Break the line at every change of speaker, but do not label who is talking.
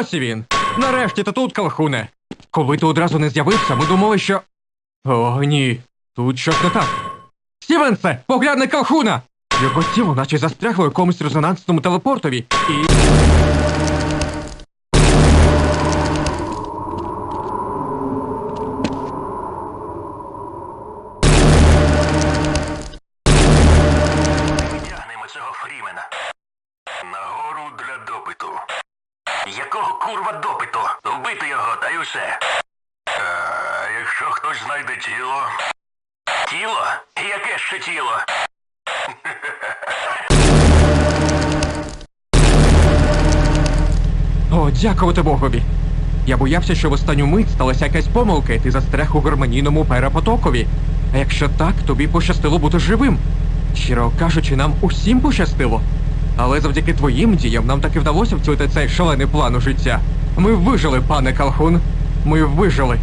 Ось він. Нарешті ти тут, Калхуне. Коли ти одразу не з'явився, ми думали, що. О, ні. Тут щось не так. Стівенсе, поглянь на Калхуна! Його тіло наче застрягло у якомусь резонансному телепортові. І.
Якого курва допиту? Вбити його, та й усе. А, якщо хтось знайде тіло. Тіло? Яке ще тіло?
О, дякувати Богові. Я боявся, що в останню мить сталася якась помилка, і ти застряг у гармонійному перепотокові. А якщо так, тобі пощастило бути живим. Щиро кажучи, нам усім пощастило. Але завдяки твоїм діям нам таки вдалося втілити цей шалений план у життя. Ми вижили, пане Калхун. Ми вижили.